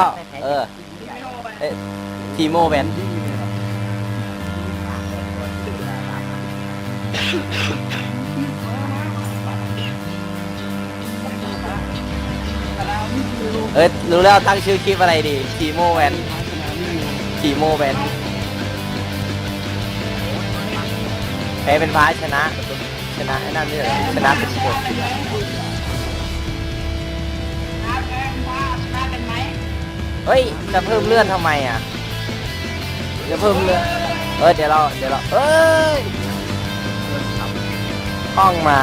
ก็เออเอ้ทีโมแบนเอ้ยรู้แล้วตั้งชื่อคลิปอะไรดีทีโมแวนทีโมแวนแพ้เป็นพระชนะ ชนะไอ้นั่นนี่เหรอชนะเป็นคน เฮ้ยจะเพิ่มเลือดทำไมอะจะเพิ่มเลือดเออเดี๋ยวเราเดี๋ยวเราเอ้ยห้องมา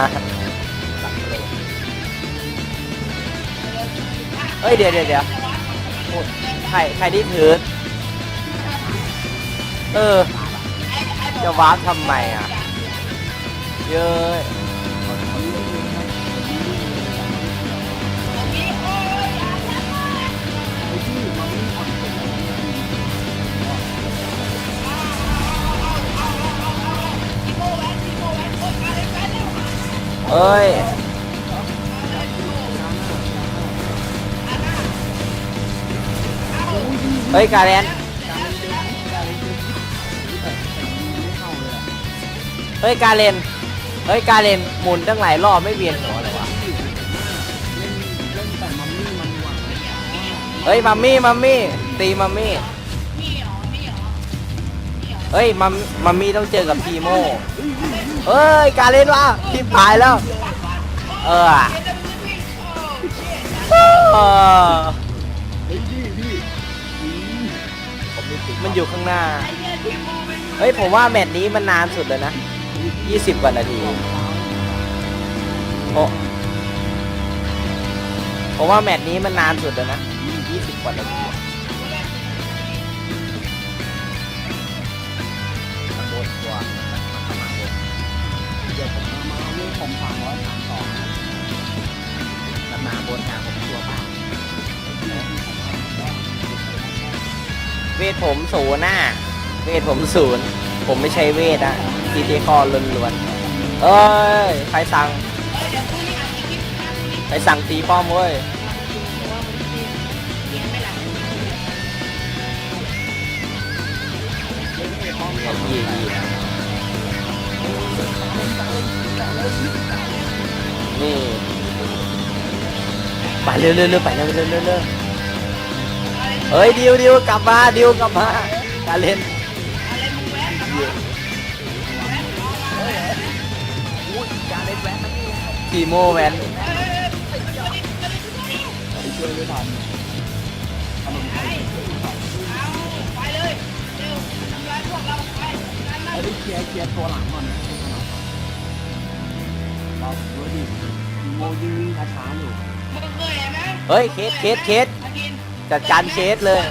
เอ้ยเดี๋ยวเดี๋ยวเดี๋ยวใครใครที่ถือเออ จะวาร์ปทำไมอะ เยอะ เอ้ยเฮ้ย การแลนเฮ้ย กาเลนเฮ้ย กาเลนหมุนตั้งหลายรอบไม่เวียนหัวเลยวะเฮ้ย มัมมี่ มัมมี่ ตีมัมมี่ เฮ้ย มัม มัมมี่ต้องเจอกับทีโม เฮ้ย การเล่นว่ะทีมผายแล้ว เออเออมันอยู่ข้างหน้า เฮ้ย ผมว่าแมตช์นี้มันนานสุดเลยนะ 20กว่านาทีโอ้ผมว่าแมตช์นี้มันนานสุดเลยนะ 20กว่านาที มาบนทางผมตัวเปล่าเวทผมศูนย์น่ะเวทผมศูนย์ผมไม่ใช้เวทอะทีทีคอล้วนๆเอ้ยใครสั่งใครสั่งตีป้อมเว้ยยี่ยี่ นี่ไปเร็วเร็วเร็วไปเร็วเร็วเร็วเร็วเฮ้ยดิวดิวกลับมาดิวกลับมาการเล่นทีโมแมนช่วยไม่ทันอารมณ์ไทยไอ้ที่เคลียร์เคลียร์ตัวหลังก่อนนะ ดูดิโมยืนช้าๆอยู่เฮ้ย เคสเคสเคสจัดการเคสเลย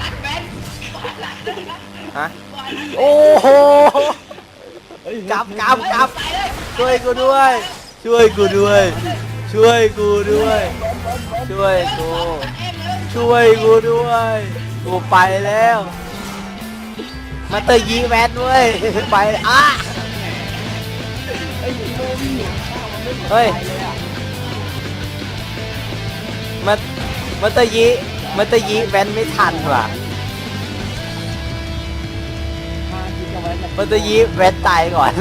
ฮะ โอ้โหกลับกลับกลับช่วยกูด้วย ช่วยกูด้วย ช่วยกูด้วย ช่วยกูช่วยกูด้วย กูไปแล้ว มาเตอร์ยีแมนเว้ย ไปอะ เฮ้ยมามาเตอร์ยีมาเตอร์ยีแมนไม่ทันว่ะมาคิดเอาไว้แบบมาเตอร์ยีแมนตายก่อน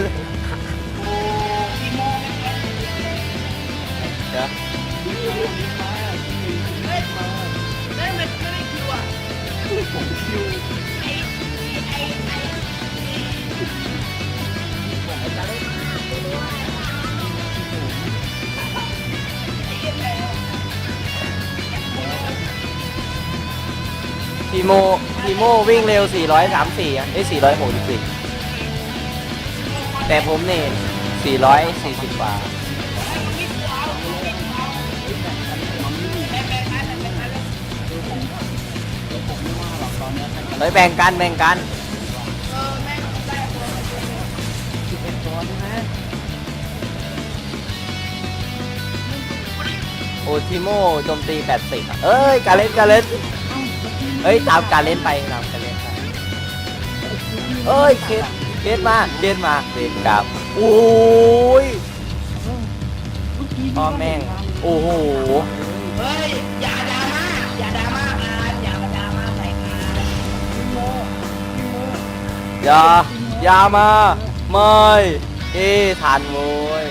ทีโมทีโมวิ่งเร็ว 434อะไอ้ย464 แต่ผมเนี่ย440กว่าเฮ้ยแบ่งกัน แบ่งกันโอ้ทีโมโจมตี 80อะเอ้ย การเล่นการเล่น เอ้ยตามการเล่นไปตามการเล่นไปเอ้ยเคสเคสมาเคสมาเคสกลับโอ้ยพ่อแม่งโอ้โหเฮ้ยอย่าดราม่าอย่าดราม่าอาอย่ามาดราม่าใส่กัพี่อย่าอย่ามาไม่เอ้ทันโว้ย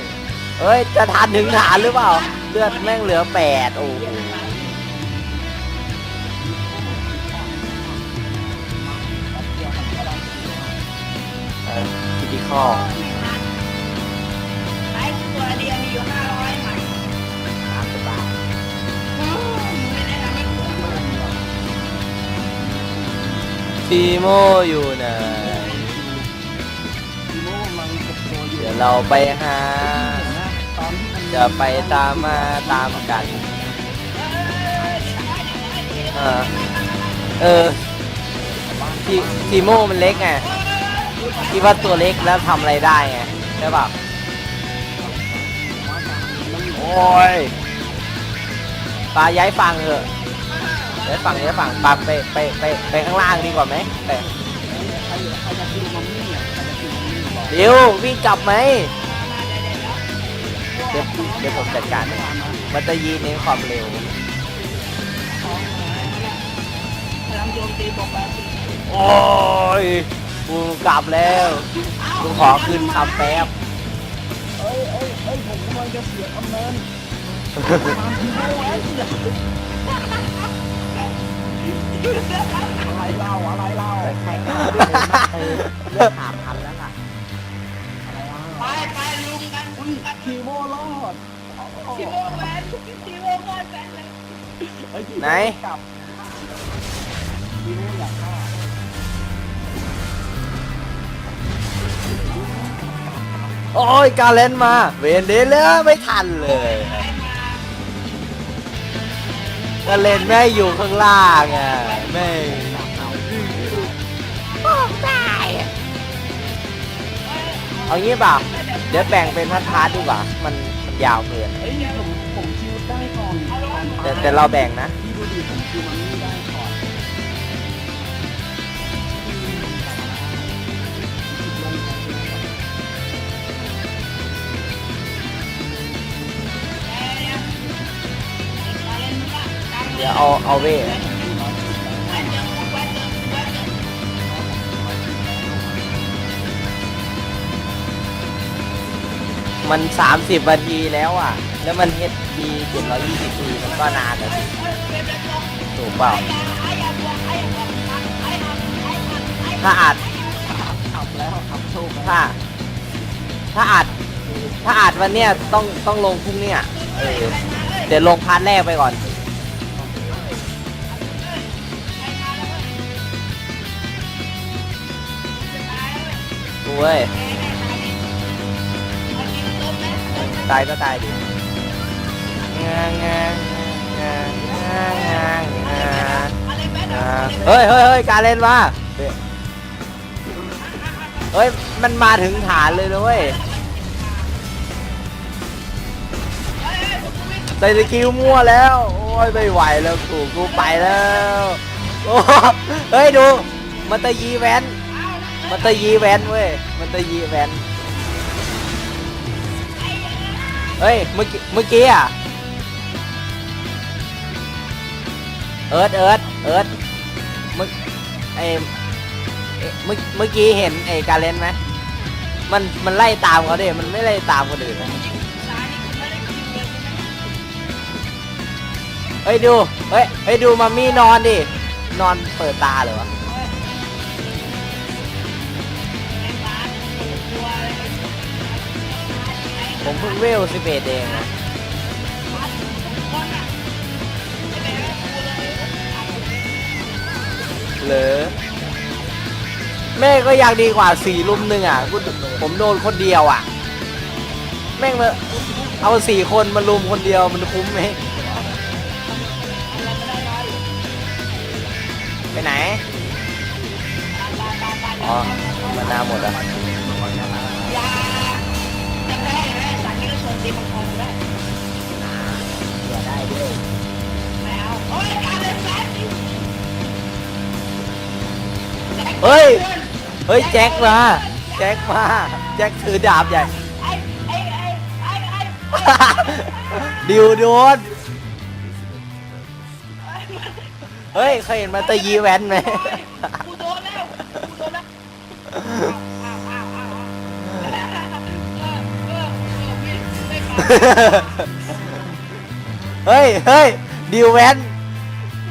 เอ้ยจะทันถึงฐานหรือเปล่า เลือดแม่งเหลือแปดโอ้โห คิติคอลไอ้ตัวเดียวมีอยู่ห้าร้อยไหมสามสิบบาทฟีโมอยู่ไหนทีโมกำลังเก็บตัวอยู่เดี๋ยวเราไปหาจะไปตามมาตามกันเออเออทีทีโมมันเล็กไง คิดว่าตัวเล็กแล้วทำอะไรได้ไงใช่ป่ะโอ้ยปลาย้ายฝั่งเถอะย้ายฝั่งย้ายฝั่งปลาไปไปไปไปข้างล่างดีกว่าไหมไปใครใครจะกินมัมมี่อะใครจะกินมัมมี่บอกเดี๋ยววิ่งกลับไหมเดี๋ยวเดี๋ยวผมจัดการให้มันจะยีเน้นความเร็วพลังโจมตีบวกแปดสิบโอ้ย กูกลับแล้วกูขอคืนคำแป๊บเอ้ยเอ้ยเอ้ยผมกำลังจะเสียคำเนินอะไรเล่าอะไรเล่าใครกล้าเลือกถามทันแล้วค่ะไปไปลุมกันอุ้ยทีโม่รอดทีโมแมนทีโมแมนแมนเลยเอ้ยทีโม่ไหนกลับทีโม่อยากฆ่า โอ้ยการเล่นมา เวนเดเลอร์ไม่ทันเลยการเล่นแม่งอยู่ข้างล่างอะแม่งเอางี้เปล่าเดี๋ยวแบ่งเป็นพาร์ทๆดีกว่ามันมันยาวเกิน เอ้ยผมผมคิวได้ก่อนก่อนแต่แต่เราแบ่งนะ พี่ดูดิผมคิวมันไม่ได้ก่อน เดี๋ยวเอาเอาเว่มัน 30นาทีแล้วอะ แล้วมันเฮ็ดดี720ทีมันก็นานนะถูกเปล่า ถ้าอัดขับแล้วขับโชคถ้า ถ้าอัด ถ้าอัดวันเนี้ยต้องต้องลงพรุ่งเนี้ยเออเดี๋ยวลงพาร์ทแรกไปก่อน เว้ยตายก็ตายดิงางงางงางงางงางงางเฮ้ยเฮ้ยเฮ้ยการเล่นมาเฮ้ย มันมาถึงฐานเลยนะเว้ยใส่สกิลมั่วแล้ว โอ้ยไม่ไหวแล้วกูกูไปแล้ว โอ้เฮ้ยดู มันตะยีแวน มันตะยีแวนเว้ย มันตะยีแวนเฮ้ย เมื่อกี้ เมื่อกี้อะ เอิร์ดเอิร์ดเอิร์ดเมื่อไอเอ๊ะเมื่อเมื่อกี้เห็นไอการเล่นไหมมัน มันไล่ตามเขาดิ มันไม่ไล่ตามคนอื่นนะเฮ้ยดู เฮ้ย เฮ้ยดูมัมมี่นอนดิ นอนเปิดตาเลยวะ ผมเพิ่งเวลสิบเอ็ดเองนะเหรอแม่ก็ยังดีกว่าสี่ลุมหนึ่งอะกูผมโดนคนเดียวอะ แม่งมาเอาสี่คนมาลุมคนเดียวมันคุ้มไหมไปไหน อ๋อมานาหมดอะ ตีมังกรได้เดี๋ยวได้ด้วยไม่เอาโอ้ยการเล่นแฟนเฮ้ย เฮ้ย แจ็คมา แจ็คมา แจ็คถือดาบใหญ่ ไอ้ไอ้ไอ้ไอ้ไอ้ดิวโดน เฮ้ย เคยเห็นมาตะยีแวนไหม กูโดนแล้วกูโดนแล้ว เฮ้ยเฮ้ยดิวแวน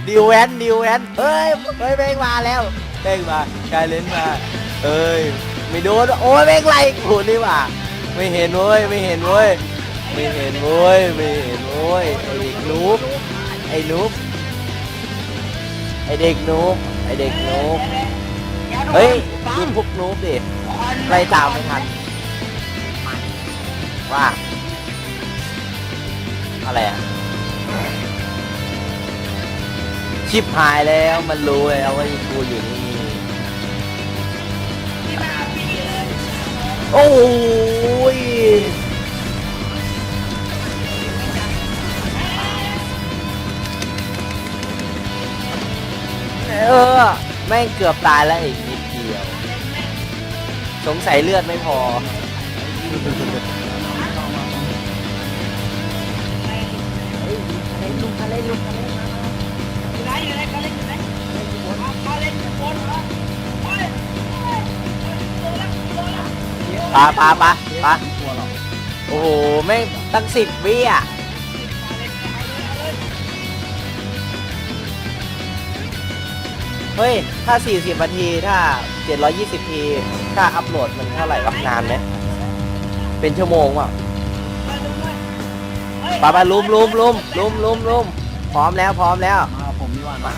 ดิวแวนดิวแวนเฮ้ยเฮ้ยเม่งมาแล้วเม่งมากายเลนมาเอ้ยไม่โดนโอ้ยเม่งไล่กูนี่ว่าไม่เห็นเว้ยไม่เห็นเว้ยไม่เห็นเว้ยไม่เห็นเว้ยไอเด็กนูบไอ้นูบไอเด็กนูบไอเด็กนูบเฮ้ยดูพวกนูบดิไล่ตามไม่ทันว่า อะไรอะชิบหายแล้วมันรู้แล้วว่ากูอยู่นี่ โอ้ยเออ แม่งเกือบตายแล้วอีกนิดเดียว สงสัยเลือดไม่พอ ล่นลุกเลลุกทะเลมาอยู่ไหนอยู่ไหนเขาเล่นอยู่ไหนเขาเล่นอยู่บนเหรอโอ้ยโอ้ยโดนละโดนละปาปาปาปาตัวหรอโอ้โหแม่งตั้งสิบวิอะเฮ้ย ถ้า 40นาที ถ้า 720ทีถ้าอัพโหลดมันเท่าไหร่วะนานไหมเป็นชั่วโมงว่ะปาปาลุมลุมลุมลุมลุมลุม พร้อมแล้วพร้อมแล้ว มาผมดีกว่ามา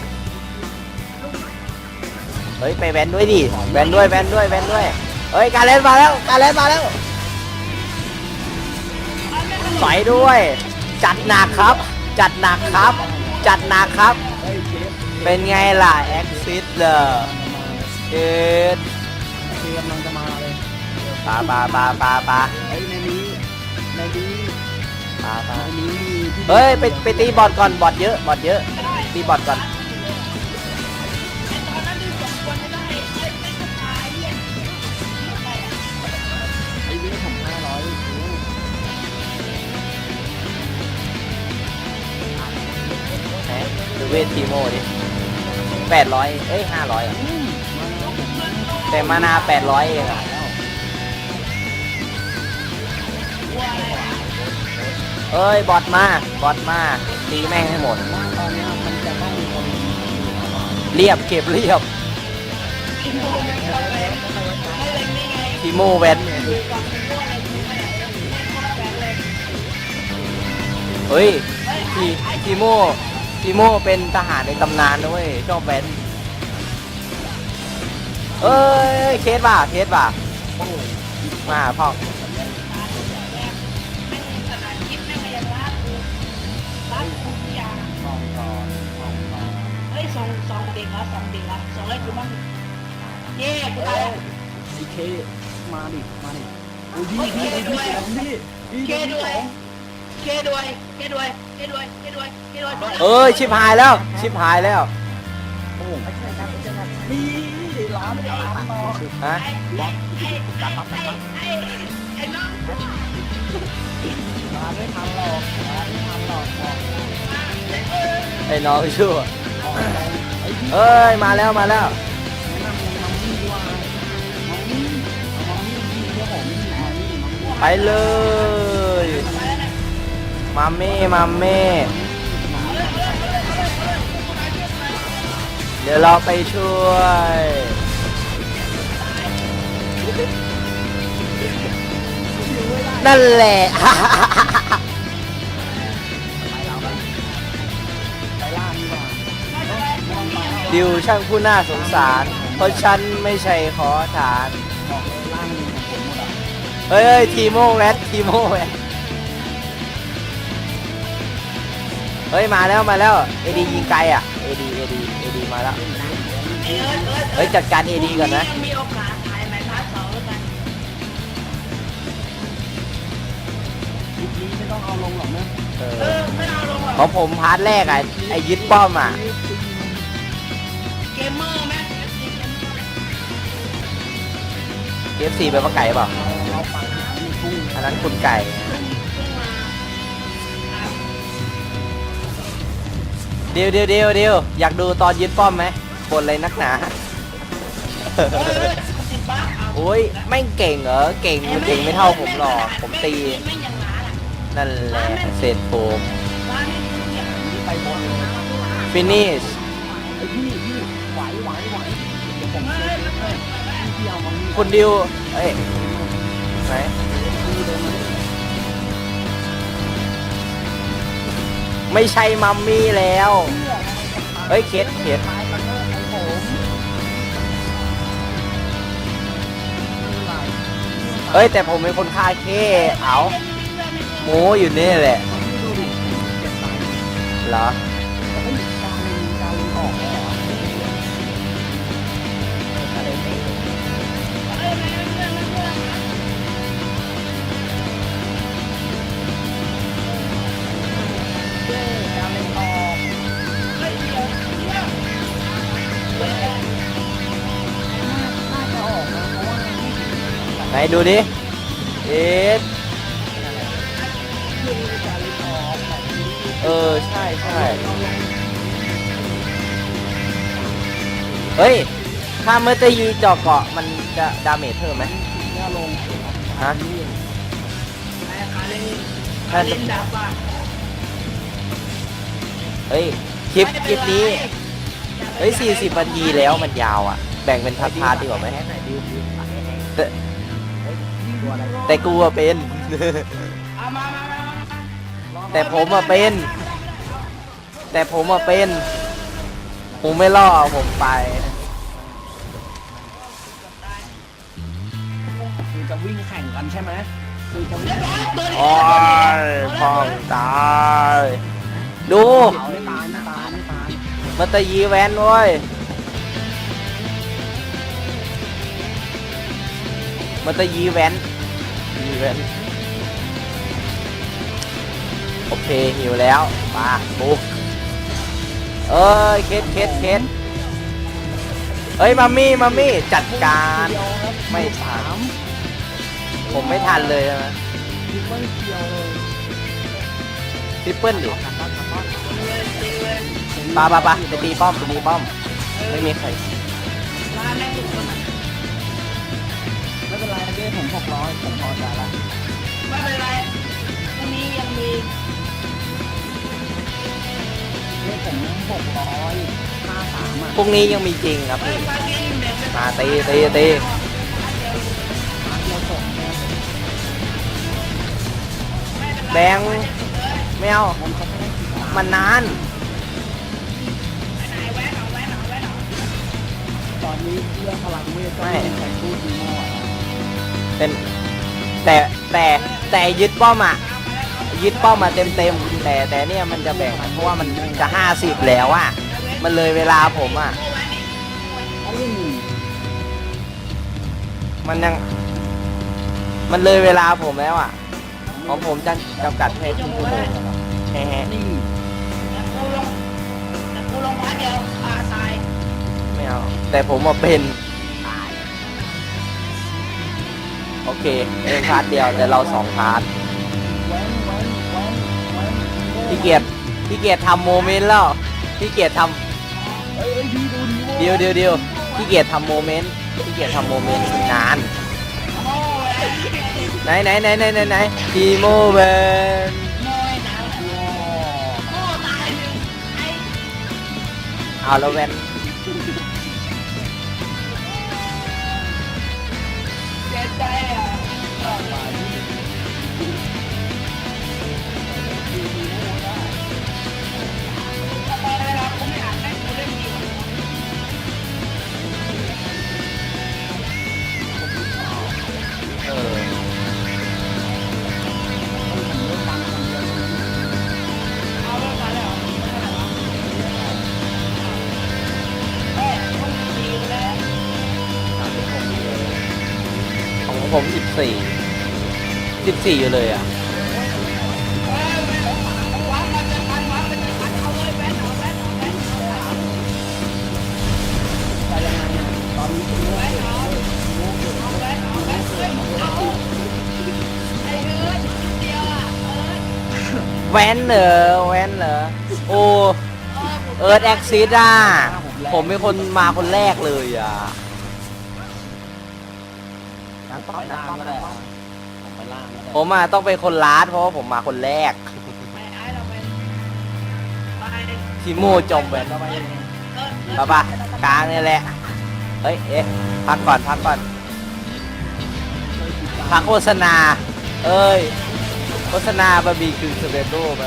เฮ้ยไปแวนด้วยดิแวนด้วยแวนด้วยแวนด้วย เฮ้ยการเล่นมาแล้วการเล่นมาแล้วสอยด้วย จัดหนักครับ จัดหนักครับ จัดหนักครับเฮ้ยเชฟเป็นไงล่ะแอคซิสเลอร์เอ็ดเชฟกำลังจะมาเลยปาปาปาปาปาเฮ้ยในนี้ในนี้ปาปาในนี้มีที่ เฮ้ยไปไปตีบอลก่อนบอลเยอะบอลเยอะ ตีบอลก่อน ไอ้เวทผมห้าร้อยไหนดูเวททีโมดิแปดร้อยเอ้ยห้าร้อยแต่มานาแปดร้อยเองอะ เอ้ยบอทมาบอทมาตีแม่งให้หมดว่าตอนเนี้ยมันจะต้องมีคนเรียบเก็บเรียบทีโมแวนเฮ้ยทีทีโมทีโมเป็นทหารในตำนานนะเว้ยชอบแวนเอ้ยเคสป่ะเคสป่ะมาพ่อ เด็กละส่งเด็กละส่งให้กูบ้งเย่กูตายแล้วไอ้เคมาดิมาดิโอ้ยพี่พี่พี่พี่พี่เคด้วยเคด้วยเคด้วยเคด้วยเคด้วยเคด้วยเอ้ยชิบหายแล้ว ชิบหายแล้วโอ้โหนี่ล้านร้านต่อฮะไอ้ไอไอ้ไอน้องร้านไม่ทำหรอกร้านไม่ทำหรอกไอ้น้องชั่ว เอ้ยมาแล้วมาแล้วไปเลยมาเม่มาเม่เดี๋ยวเราไปช่วยนั่นแหละ ดิวช่างผู้น่าสงสาร เพราะฉันไม่ใช่ขอทาน บอกเลยล่างของผมหมดอะเฮ้ยเฮ้ยทีโมแวททีโมแวทเฮ้ย มาแล้วมาแล้วเอดียิงไกลอะเอดีเอดีเอดีมาแล้วเฮ้ย จัดการเอดีก่อนนะยังมีโอกาสถ่ายใหม่พาร์ทสองแล้วกันคลิปนี้ไม่ต้องเอาลงหรอกนะเอเอออไม่เอาลงหรอกของผมพาร์ทแรกอะไอยึดป้อมอะ เกมเมอร์ไหมเอฟซีไปปะไก่เปล่าเราปักมีทุ่งอันนั้นคุณไก่เดียวเดียวเดียวเดียวอยากดูตอนยึดป้อมไหมบนเลยนักหนา เออสิบบาทเอาโอ้ยแม่งเก่งเหรอ เก่งมันเก่งไม่เท่าผมหรอก ผมตีแม่งยังหนาล่ะนั่นแหละเศษผมร้านนี้ทุกอย่างนี่ไปบอลเลยนะ คุณดิวเอ้ยไหนพี่เดินมานี่ไม่ใช่มัมมี่แล้ว เฮ้ยเคสเคสเถอะไอ้ผมไม่ไหวเอ้ย แต่ผมเป็นคนฆ่าเคเอาโมอยู่นี่แหละเหรอ ดูดิเอ๊ะคือการเออ ใช่ใช่เฮ้ย ถ้าเมื่อตะยีจาะเกาะมันจะดาเมจเพิ่มไหมเนี่ยลงฮะถ้าจะเฮ้ย คลิป คลิปนี้ เฮ้ย40นาทีแล้วมันยาวอะ แบ่งเป็นพาร์ทๆดีกว่าไหม ตัดให้แห้งแต่ตัวอะไรแต่กูอะเป็นแต่ผมอะเป็น แต่ผมอะเป็นผมไม่ล่อผมไป คือจะวิ่งแข่งกันใช่ไหมคือจะวิ่งโอ้ยพองตาย ดู เอาไม่ตายไม่ตายไม่ตายมาตะยีแวนเว้ยมาตะยีแวน ยีแวนโอเคหิวแล้วมาปุ๊บเอ้ยเคสเคสเคสเอ้ยมามี่มามี่จัดการไม่ถามผมไม่ทันเลยใช่ไหมคิดว่าเดียวเลยทิปเปิลดิปาปาปาไปตีป้อมไปตีป้อมไม่มีใคร เป็นไรเด้ผมหกร้อยผมพอใจละไม่เป็นไรพรุ่งนี้ยังมีเด้ผมหกร้อยห้าสามอะพรุ่งนี้ยังมีจริงครับเฮ้ยพี่ปาร์ตี้แบ่งเป็นมาตีตีตี มาเดียวจบเนี่ยแบงไม่เอาผมจะไม่ได้คิดว่ามันนาน ตอนนี้เรื่องพลังเวทก็ไม่มีใครพูดดีมาก เป็นแต่แต่แต่ยึดป้อมอะยึดป้อมมาเต็มเต็มแต่แต่เนี่ยมันจะแบ่งเพราะว่ามันจะห้าสิบแล้วอะ มันเลยเวลาผมอะ มันยัง มันเลยเวลาผมแล้วอะ ของผมจะจำกัดแค่ครึ่งชั่วโมงแฮะนี่กูลงแต่กูลงพัดเดียวปลาตายไม่เอาแต่ผมมาเป็น โอเคเองพาร์ทเดียวแต่เราสองพาร์ทพี่เกียรติพี่เกียรติทำโมเมนต์แล้วพี่เกียรติทำเดียวเดียวเดียวพี่เกียรติทำโมเมนต์พี่เกียรติทำโมเมนต์นานไหนไหนไหนไหนไหนไหนทีโมเมนต์โมยหนาวโอ้ตาเอาแล้วแวน ยวอ่เอิร์ธแวนเหรอแวนเหรอโอ้เอิร์ธแอคซิสอะผมเป็นคนมาคนแรกเลยอะนักต่อยตามก็ได้ ล่างแล้วผมอะต้องเป็นคนลาดเพราะว่าผมมาคนแรกไปไอ้เราไปไปทีโม่จมแหวนเออเออป่ะปะกลางนี่แหละ เฮ้ย เอ๊ะ พักก่อนพักก่อน พักโฆษณา เอ้ย โฆษณาบะบีคือสเปโต้ไป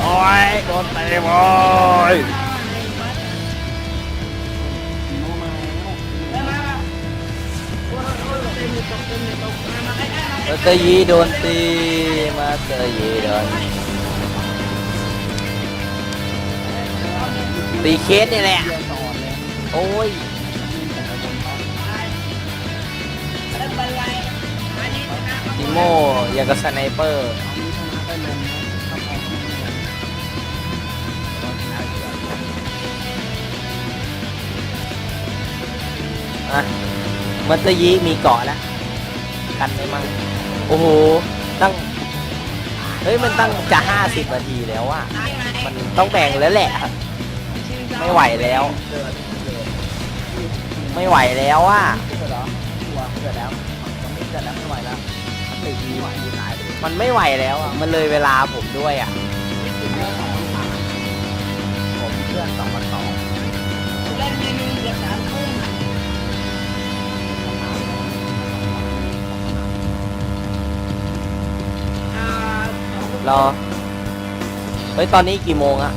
โอ้ยโดนเตะบอย มาเตยีโดนตีมาเตยีโดนตีเคสนี่แหละโอ้ยดิโมอยากาสไนเปอร์อะมันจะยีมีเกาะแล้ว กันได้มั้งโอ้โหตั้งเฮ้ยมันตั้งจะห้าสิบนาทีแล้วอะมันต้องแบ่งแล้วแหละไม่ไหวแล้วเกิดเกิดไม่ไหวแล้วอะเกิดเหรอตัวเกิดแล้วมันไม่เกิดแล้ว ไม่ไหวแล้วมันติดที่ไหวอยู่หลายเลยมันไม่ไหวแล้วอะมันเลยเวลาผมด้วยอะผมเพื่อนสองวันต่อเรอ เฮ้ย ตอนนี้กี่โมงอะ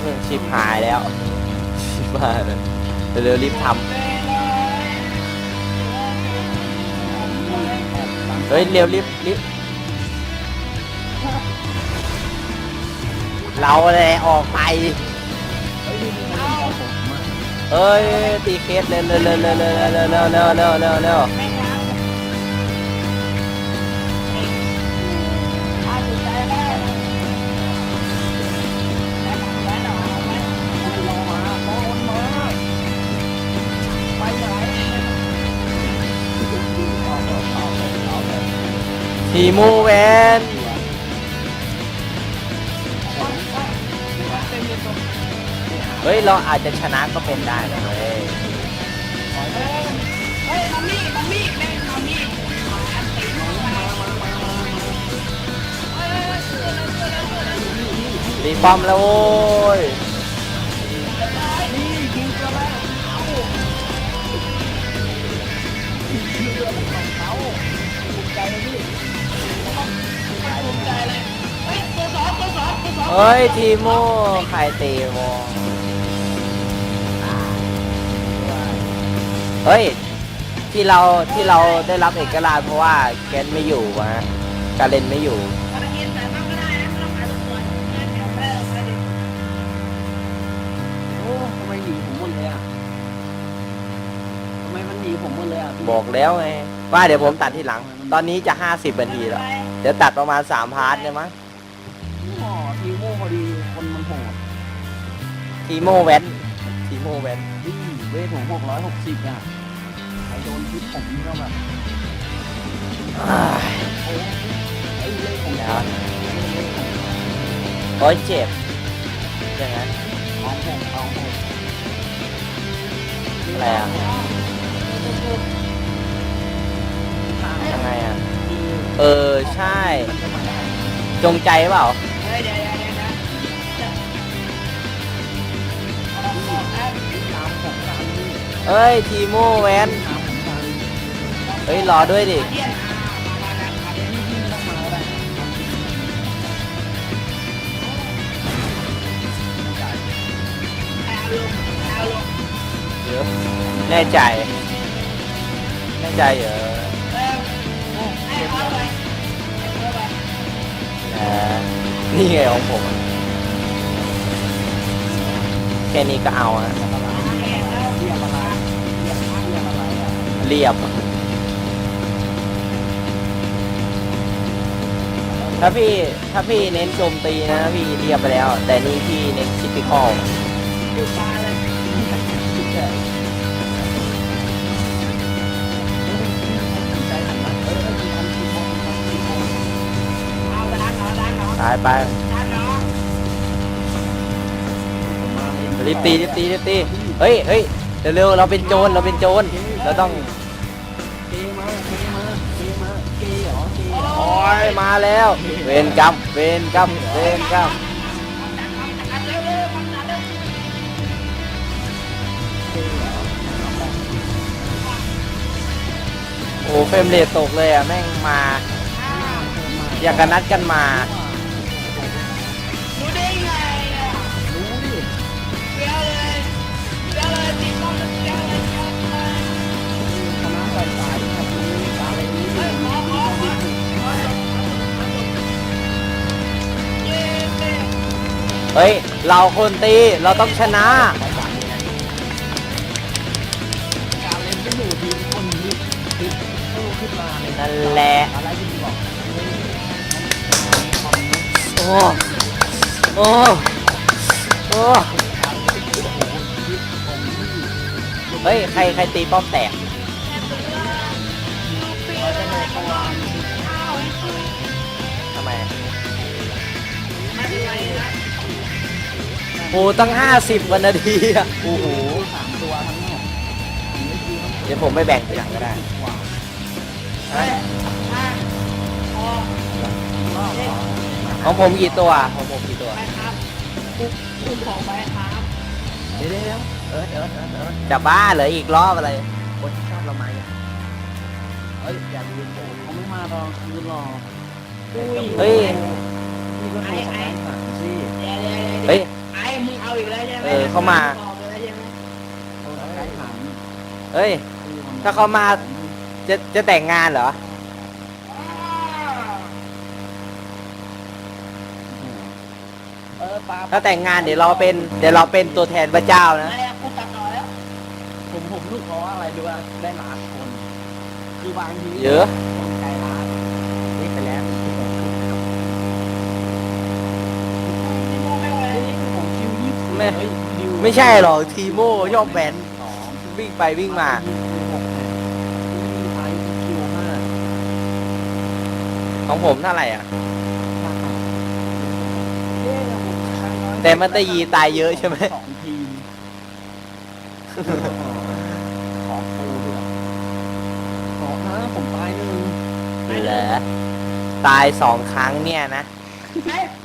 เออชิบหายแล้ว ชิบหายเลยเร็วๆรีบทำเฮ้ย เร็วรีบรีบเราเลยออกไปเฮ้ยนี่นี่มันเอาผมมาเอ้ย ตีเคสเร็วเร็วเร็วเร็วเร็วเร็วเร็วเร็ว ทีมูเวนเฮ้ย เราอาจจะชนะก็เป็นได้นะเว้ยเฮ้ยมัมมี่มัมมี่แม่งมัมมี่อันตีมามามามาเฮ้ยเชื่อแล้วเชื่อแล้วเชื่อแล้วรีป้อมแล้วโว้ยนี่ยิงกระแลเขาถู เฮ้ย ทีโม่ใครตีวงเฮ้ย ที่เราที่เราได้รับเอกราชเพราะว่าแกนไม่อยู่วะการเล่นไม่อยู่ตอนกินแต่ต้องก็ได้นะไม่ต้องขายทุกคนเงินเดี๋ยวแม่เราไปดิโอ้ทำไมหนีผมหมดเลยอะทำไมมันหนีผมหมดเลยอะพี่บอกแล้วไงว่าเดี๋ยวผมตัดทีหลัง ตอนนี้จะ 50นาทีแล้ว เดี๋ยวตัดประมาณ 3 พาร์ทเนี่ยมั้ง ทีโม่แวนทีโม่แวนนี่เวทผมหกร้อยหกสิบอะใครโดนพิษผมนี่ก็แบบอ้ายโอ้ไอ้เล่ของเดี๋เขายวโอ้ยเจ็บอย่างนั้นเอาผมเอาผมอะไรอะยังไงอะ เออ ใช่ จงใจเปล่า เฮ้ยเดี๋ยว เอ้ยทีโมแวนเฮ้ยรอด้วยดิแน่ใจ แน่ใจเหรอนี่ไงของผม แค่นี้ก็เอาอะ เรียบ ถ้าพี่ ถ้าพี่เน้นโจมตีนะ พี่เรียบไปแล้ว แต่นี่พี่เน้นคิดพิคอลดูปลาเลยใจหันตายไปเรีบตีรีบตีรีบตี เฮ้ยเฮ้ยเร็วๆเราเป็นโจร เราเป็นโจร เราต้อง แล้ว เวรกรรมเวรกรรมเวรกรรมจัดเร็วเร็วมันกเหรอโอ้เฟรมเรทตกเลยอะ แม่งมา อยากกันนัดกันมา เฮ้ย เราคนตี เราต้องชนะ การเล่นก็อยู่ทีมคนนี้ติดโตขึ้นมาเลยนั่นแหละ อะไรที่บอกโอ้ โอ้ โอ้ เฮ้ย ใคร ใครตีป้อมแตกท โอ้ตั้ง 50วันนาทีอะโอ้โหสามตัวทั้งหมดไม่คือทั้งหมดเดี๋ยวผมไม่แบ่งทีหลังก็ได้กว่าเฮ้ยอะพอรอบสองของผมกี่ตัวของผมกี่ตัวไปครับคุณของไปครับเดี๋ยวเดี๋ยวเออเออเออเออจะบ้าเหรออีกรอบอะไรโอ้ยชอบเรามาอย่างเฮ้ยอย่าลืมโอ้เขาไม่มาตอนคืนหรอกเฮ้ยพี่ก็โทรสายสามสิเดี๋ยวเดี๋ยวเดี๋ยว เฮ้ย ไอ้มึงเอา อีกแล้วใช่ไหมเออเข้ามาบอกเลยใช่ไหมโทรสายถามเฮ้ย ถ้าเขามาจะจะแต่งงานเหรอ เออปาถ้าแต่งงานเดี๋ยวเราเป็น เดี๋ยวเราเป็นตัวแทนพระเจ้านะ อะไรอะกูตัดต่อแล้วผมผมลูกเขาอะไรดูว่าได้หลายคน คือบางทีเยอะคนใจร้ายนี่ไปแล้วชั่วโมงครึ่งครับไม่ไหวเฮ้ยนี่คือผมคิวยี่สิบไม่ เฮ้ยดิว ไม่ใช่หรอกทีโม่อบแบนวิ่งไปวิ่งมา ไอคิวห้าของผมเท่าไหร่อะ แต่มันตะยีตายเยอะใช่ไหม สองทีมของฟูด้วยสองห้าผมตายหนึ่งเหรอตายสองครั้งเนี่ยนะ เ